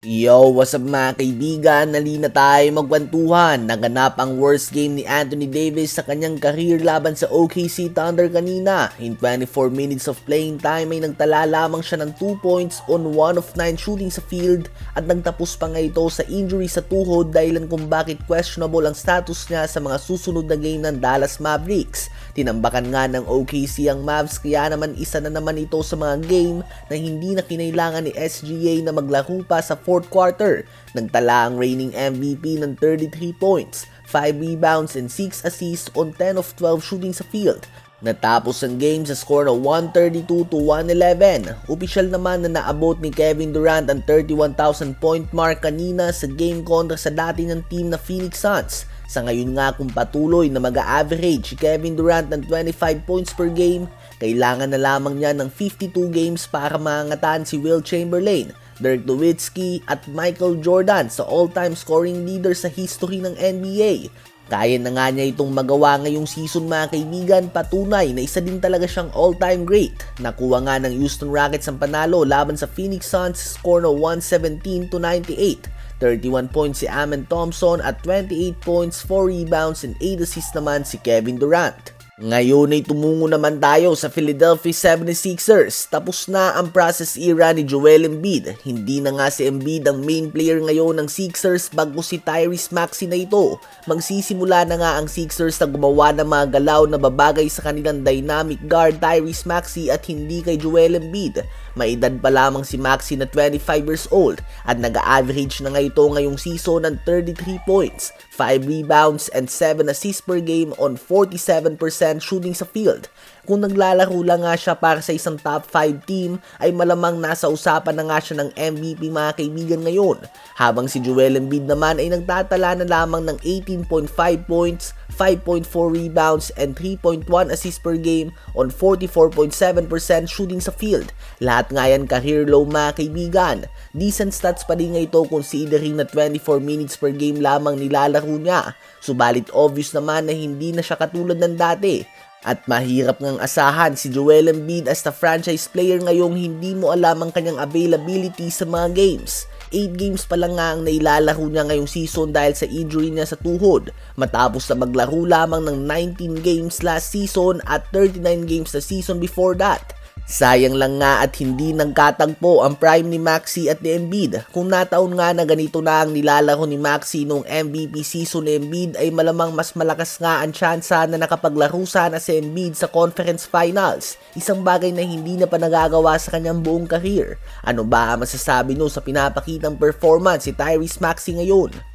Yo, what's up mga kaibigan? Nali na tayo magkwentuhan. Naganap ang worst game ni Anthony Davis sa kanyang career laban sa OKC Thunder kanina. In 24 minutes of playing time ay nagtala lamang siya ng 2 points on 1 of 9 shooting sa field at nagtapos pa nga ito sa injury sa tuhod dahilan kung bakit questionable ang status niya sa mga susunod na game ng Dallas Mavericks. Tinambakan nga ng OKC ang Mavs kaya naman isa na naman ito sa mga game na hindi na kinailangan ni SGA na maglaro pa sa fourth quarter. Nagtala ang reigning MVP ng 33 points, 5 rebounds and 6 assists on 10 of 12 shooting sa field. Natapos ang game sa score na 132 to 111. Opisyal naman na naabot ni Kevin Durant ang 31,000 point mark kanina sa game kontra sa dati ng team na Phoenix Suns. Sa ngayon nga kung patuloy na mag-average si Kevin Durant ng 25 points per game, kailangan na lamang niya ng 52 games para maangatan si Will Chamberlain, Dirk Nowitzki at Michael Jordan sa all-time scoring leader sa history ng NBA. Kaya na nga niya itong magawa ngayong season mga kaibigan, patunay na isa din talaga siyang all-time great. Nakuha nga ng Houston Rockets ang panalo laban sa Phoenix Suns score na 117 to 98. 31 points si Amen Thompson at 28 points, 4 rebounds and 8 assists naman si Kevin Durant. Ngayon ay tumungo naman tayo sa Philadelphia 76ers. Tapos na ang process era ni Joel Embiid. Hindi na nga si Embiid ang main player ngayon ng Sixers bago si Tyrese Maxey na ito. Magsisimula na nga ang Sixers na gumawa ng mga galaw na babagay sa kanilang dynamic guard Tyrese Maxey at hindi kay Joel Embiid. May edad pa lamang si Maxey na 25 years old at nag-average na nga ito ngayong season ng 33 points, 5 rebounds and 7 assists per game on 47% shooting sa field. Kung naglalaro lang nga siya para sa isang top 5 team, ay malamang nasa usapan na nga siya ng MVP mga kaibigan ngayon. Habang si Joel Embiid naman ay nagtatala na lamang ng 18.5 points, 5.4 rebounds and 3.1 assists per game on 44.7% shooting sa field. Lahat nga yan career low mga kaibigan. Decent stats pa din nga ito considering na 24 minutes per game lamang nilalaro niya. Subalit obvious naman na hindi na siya katulad ng dati. At mahirap ngang asahan si Joel Embiid as the franchise player ngayong hindi mo alam ang kanyang availability sa mga games. 8 games pa lang nga ang nailalaro niya ngayong season dahil sa injury niya sa tuhod. Matapos na maglaro lamang ng 19 games last season at 39 games the season before that. Sayang lang nga at hindi nagkatagpo ang prime ni Maxi at ni Embiid. Kung nataon nga na ganito na ang nilalaro ni Maxi nung MVP season ni Embiid ay malamang mas malakas nga ang tsansa na nakapaglaro sana si Embiid sa conference finals. Isang bagay na hindi na pa nagagawa sa kanyang buong career. Ano ba ang masasabi nyo sa pinapakitang performance si Tyrese Maxi ngayon?